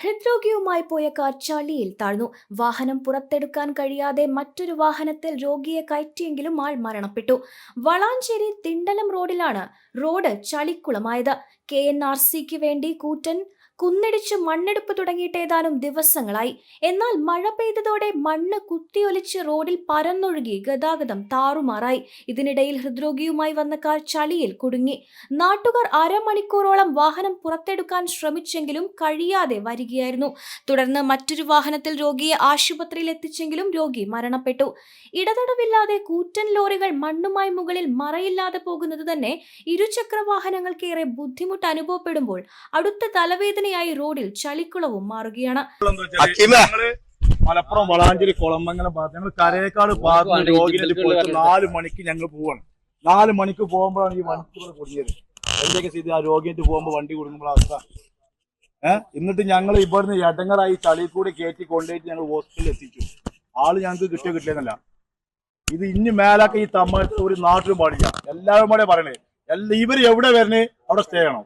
ഹൃദ്രോഗിയുമായി പോയ കാർ ചളിയിൽ താഴ്ന്നു. വാഹനം പുറത്തെടുക്കാൻ കഴിയാതെ മറ്റൊരു വാഹനത്തിൽ രോഗിയെ കയറ്റിയെങ്കിലും ആൾ മരണപ്പെട്ടു. വളാഞ്ചേരി തിണ്ടലം റോഡിലാണ് റോഡ് ചളിക്കുളമായത്. കെ എൻ ആർ സിക്ക് വേണ്ടി കൂറ്റൻ കുന്നിടിച്ച് മണ്ണെടുപ്പ് തുടങ്ങിയിട്ട് ഏതാനും ദിവസങ്ങളായി. എന്നാൽ മഴ പെയ്തതോടെ മണ്ണ് കുത്തിയൊലിച്ച് റോഡിൽ പരന്നൊഴുകി ഗതാഗതം താറുമാറായി. ഇതിനിടയിൽ ഹൃദ്രോഗിയുമായി വന്ന കാർ ചളിയിൽ കുടുങ്ങി. നാട്ടുകാർ അരമണിക്കൂറോളം വാഹനം പുറത്തെടുക്കാൻ ശ്രമിച്ചെങ്കിലും കഴിയാതെ വരികയായിരുന്നു. തുടർന്ന് മറ്റൊരു വാഹനത്തിൽ രോഗിയെ ആശുപത്രിയിൽ എത്തിച്ചെങ്കിലും രോഗി മരണപ്പെട്ടു. ഇടതടവില്ലാതെ കൂറ്റൻ ലോറികൾ മണ്ണുമായി മുകളിൽ മറയില്ലാതെ പോകുന്നത് തന്നെ ഇരുചക്ര വാഹനങ്ങൾക്കേറെ ബുദ്ധിമുട്ട് അനുഭവപ്പെടുമ്പോൾ അടുത്ത തലവേദനയായി റോഡിൽ ചളിക്കുളവും മാറുകയാണ്? മലപ്പുറം വളാഞ്ചേരി കുളമംഗലം ഭാഗത്ത് ഞങ്ങൾ കരയേക്കാട് ഭാഗത്ത് രോഗിയിൽ പോയിട്ട് നാല് മണിക്ക് ഞങ്ങൾ പോവാണ്. നാല് മണിക്ക് പോകുമ്പോഴാണ് ഈ വണ്ടി ഇവിടെ കുടുങ്ങിയത് എന്തൊക്കെ ചെയ്ത് ആ രോഗിയായിട്ട് പോകുമ്പോൾ വണ്ടി കുടുങ്ങുമ്പോൾ അവസ്ഥ? ഏഹ് എന്നിട്ട് ഞങ്ങൾ ഇവിടുന്ന് എടങ്ങറായി ചളി കൂടി കയറ്റി കൊണ്ടുപോയിട്ട് ഞങ്ങൾ ഹോസ്പിറ്റലിൽ എത്തിച്ചു. ആൾ ഞങ്ങൾക്ക് കിട്ടിയോ കിട്ടിയെന്നല്ല ഇത് ഇനി മേലാക്കി ഈ തമ്മ ഒരു നാട്ടിലും പാടില്ല. എല്ലാവരും കൂടെ പറയണേ. എല്ലാ ഇവർ എവിടെ വരണേ? അവിടെ സ്റ്റേ ചെയ്യണം.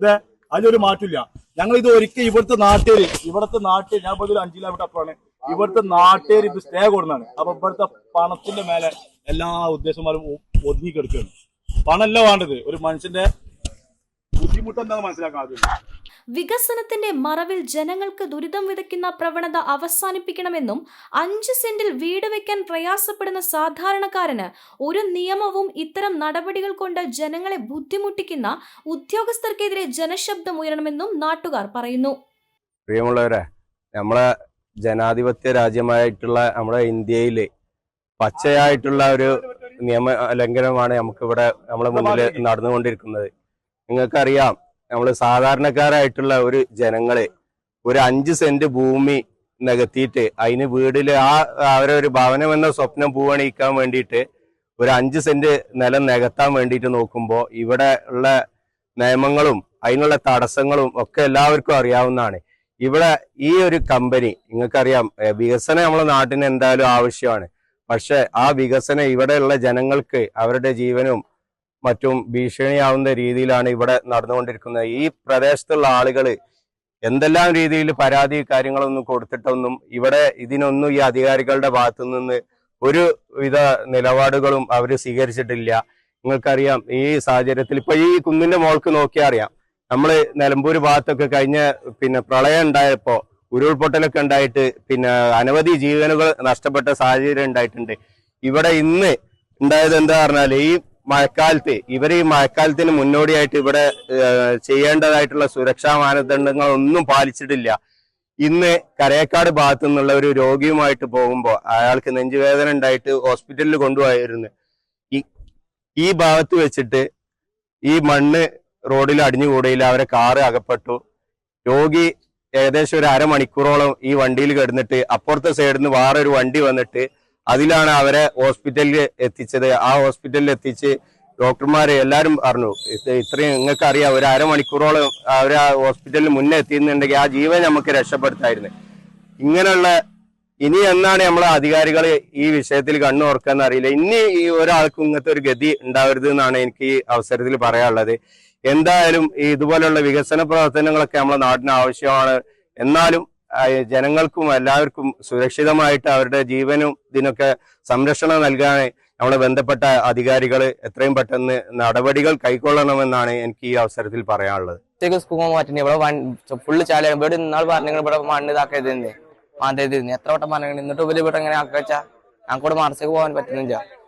ഇത് അതിലൊരു മാറ്റില്ല ഞങ്ങൾ ഇത് ഒരിക്കൽ ഇവിടുത്തെ നാട്ടുകാർ ഇവിടുത്തെ നാട്ടുകാർ ഞാൻ ഇപ്പോൾ ഒരു അഞ്ച് കിലോമീറ്റർ അപ്പുറമാണ്. ഇവിടുത്തെ നാട്ടുകാർ ഇത് സ്റ്റേ കൊടുക്കുന്നതാണ് അപ്പൊ ഇവിടുത്തെ പണത്തിന്റെ മേലെ എല്ലാ ഉദ്ദേശന്മാരും ഒതുങ്ങി കിടക്കുകയാണ്. പണമല്ല വേണ്ടത്. ഒരു മനുഷ്യന്റെ ബുദ്ധിമുട്ട് എന്താണെന്ന് മനസ്സിലാക്കാൻ വികസനത്തിന്റെ മറവിൽ ജനങ്ങൾക്ക് ദുരിതം വിതയ്ക്കുന്ന പ്രവണത അവസാനിപ്പിക്കണമെന്നും അഞ്ച് സെന്റിൽ വീട് വെക്കാൻ പ്രയാസപ്പെടുന്ന സാധാരണക്കാരന് ഒരു നിയമവും ഇത്തരം നടപടികൾ കൊണ്ട് ജനങ്ങളെ ബുദ്ധിമുട്ടിക്കുന്ന ഉദ്യോഗസ്ഥർക്കെതിരെ ജനശബ്ദം ഉയരണമെന്നും നാട്ടുകാർ പറയുന്നു. പ്രിയമുള്ളവരെ നമ്മളെ ജനാധിപത്യ രാജ്യമായിട്ടുള്ള നമ്മുടെ ഇന്ത്യയിലെ പച്ചയായിട്ടുള്ള ഒരു നിയമ ലംഘനമാണ് നമുക്കിവിടെ നമ്മളെ മുന്നിൽ നടന്നുകൊണ്ടിരിക്കുന്നത്. നിങ്ങൾക്കറിയാം നമ്മൾ സാധാരണക്കാരായിട്ടുള്ള ഒരു ജനങ്ങളെ ഒരു അഞ്ച് സെന്റ് ഭൂമി നികത്തിയിട്ട് അതിന് വീടിൽ ആ അവരെ ഒരു ഭവനം എന്ന സ്വപ്നം പൂവണിയിക്കാൻ വേണ്ടിയിട്ട് ഒരു അഞ്ച് സെന്റ് നിലം നികത്താൻ വേണ്ടിയിട്ട് നോക്കുമ്പോൾ ഇവിടെ ഉള്ള നിയമങ്ങളും അതിനുള്ള തടസ്സങ്ങളും ഒക്കെ എല്ലാവർക്കും അറിയാവുന്നതാണ്. ഇവിടെ ഈ ഒരു കമ്പനി നിങ്ങൾക്കറിയാം വികസനം നമ്മുടെ നാട്ടിന് എന്തായാലും ആവശ്യമാണ്. പക്ഷെ ആ വികസനം ഇവിടെയുള്ള ജനങ്ങൾക്ക് അവരുടെ ജീവനും മറ്റും ഭീഷണിയാവുന്ന രീതിയിലാണ് ഇവിടെ നടന്നുകൊണ്ടിരിക്കുന്നത്. ഈ പ്രദേശത്തുള്ള ആളുകൾ എന്തെല്ലാം രീതിയിൽ പരാതി കാര്യങ്ങളൊന്നും കൊടുത്തിട്ടൊന്നും ഇവിടെ ഇതിനൊന്നും ഈ അധികാരികളുടെ ഭാഗത്തു നിന്ന് ഒരു വിധ നിലപാടുകളും അവർ സ്വീകരിച്ചിട്ടില്ല. നിങ്ങൾക്കറിയാം ഈ സാഹചര്യത്തിൽ ഇപ്പൊ ഈ കുന്നിന്റെ മോൾക്ക് നോക്കിയാൽ അറിയാം നമ്മൾ നിലമ്പൂർ ഭാഗത്തൊക്കെ കഴിഞ്ഞ പിന്നെ പ്രളയം ഉണ്ടായപ്പോ ഉരുൾപൊട്ടലൊക്കെ ഉണ്ടായിട്ട് പിന്നെ അനവധി ജീവനുകൾ നഷ്ടപ്പെട്ട സാഹചര്യം ഉണ്ടായിട്ടുണ്ട്. ഇവിടെ ഇന്ന് ഉണ്ടായത് എന്താ പറഞ്ഞാൽ ഈ മഴക്കാലത്ത് ഇവർ ഈ മഴക്കാലത്തിന് മുന്നോടിയായിട്ട് ഇവിടെ ചെയ്യേണ്ടതായിട്ടുള്ള സുരക്ഷാ മാനദണ്ഡങ്ങൾ ഒന്നും പാലിച്ചിട്ടില്ല. ഇന്ന് കരയക്കാട് ഭാഗത്തു നിന്നുള്ള ഒരു രോഗിയുമായിട്ട് പോകുമ്പോൾ അയാൾക്ക് നെഞ്ചുവേദന ഉണ്ടായിട്ട് ഹോസ്പിറ്റലിൽ കൊണ്ടുപോയിരുന്നു ഈ ഭാഗത്ത് വെച്ചിട്ട് ഈ മണ്ണ് റോഡിൽ അടിഞ്ഞുകൂടിയില്ല അവരെ കാറ് അകപ്പെട്ടു. രോഗി ഏകദേശം ഒരു അരമണിക്കൂറോളം ഈ വണ്ടിയിൽ കിടന്നിട്ട് അപ്പുറത്തെ സൈഡിൽ നിന്ന് വേറൊരു വണ്ടി വന്നിട്ട് അതിലാണ് അവരെ ഹോസ്പിറ്റലിൽ എത്തിച്ചത്. ആ ഹോസ്പിറ്റലിൽ എത്തിച്ച് ഡോക്ടർമാർ എല്ലാവരും പറഞ്ഞു ഇത്രയും നിങ്ങൾക്ക് അറിയാം ഒരു അരമണിക്കൂറോളം അവർ ആ ഹോസ്പിറ്റലിൽ മുന്നേ എത്തിയെന്നുണ്ടെങ്കിൽ ആ ജീവൻ നമുക്ക് രക്ഷപ്പെടുത്തായിരുന്നു. ഇങ്ങനെയുള്ള ഇനി എന്നാണ് നമ്മളെ അധികാരികൾ ഈ വിഷയത്തിൽ കണ്ണു ഓർക്കാന്ന് അറിയില്ല. ഇനി ഈ ഒരാൾക്കും ഇങ്ങനത്തെ ഒരു ഗതി ഉണ്ടാവരുത് എന്നാണ് എനിക്ക് ഈ അവസരത്തിൽ പറയാനുള്ളത്. എന്തായാലും ഈ ഇതുപോലുള്ള വികസന പ്രവർത്തനങ്ങളൊക്കെ നമ്മളെ നാടിന് ആവശ്യമാണ്. എന്നാലും ജനങ്ങൾക്കും എല്ലാവർക്കും സുരക്ഷിതമായിട്ട് അവരുടെ ജീവനും ഇതിനൊക്കെ സംരക്ഷണം നൽകാൻ നമ്മളെ ബന്ധപ്പെട്ട അധികാരികൾ എത്രയും പെട്ടെന്ന് നടപടികൾ കൈക്കൊള്ളണമെന്നാണ് എനിക്ക് ഈ അവസരത്തിൽ പറയാനുള്ളത്. ഫുള്ള് ചാലിയാണ് ഇവിടെ ഇന്നാൾ പറഞ്ഞു മണ്ണ് എത്ര വട്ടം പറഞ്ഞു എന്നിട്ട് ഇവർ ഇവിടെ എങ്ങനെ ആക്കുക ഞങ്ങൾക്ക് ഇവിടെ മറച്ചേക്ക് പോകാൻ പറ്റുന്നില്ല.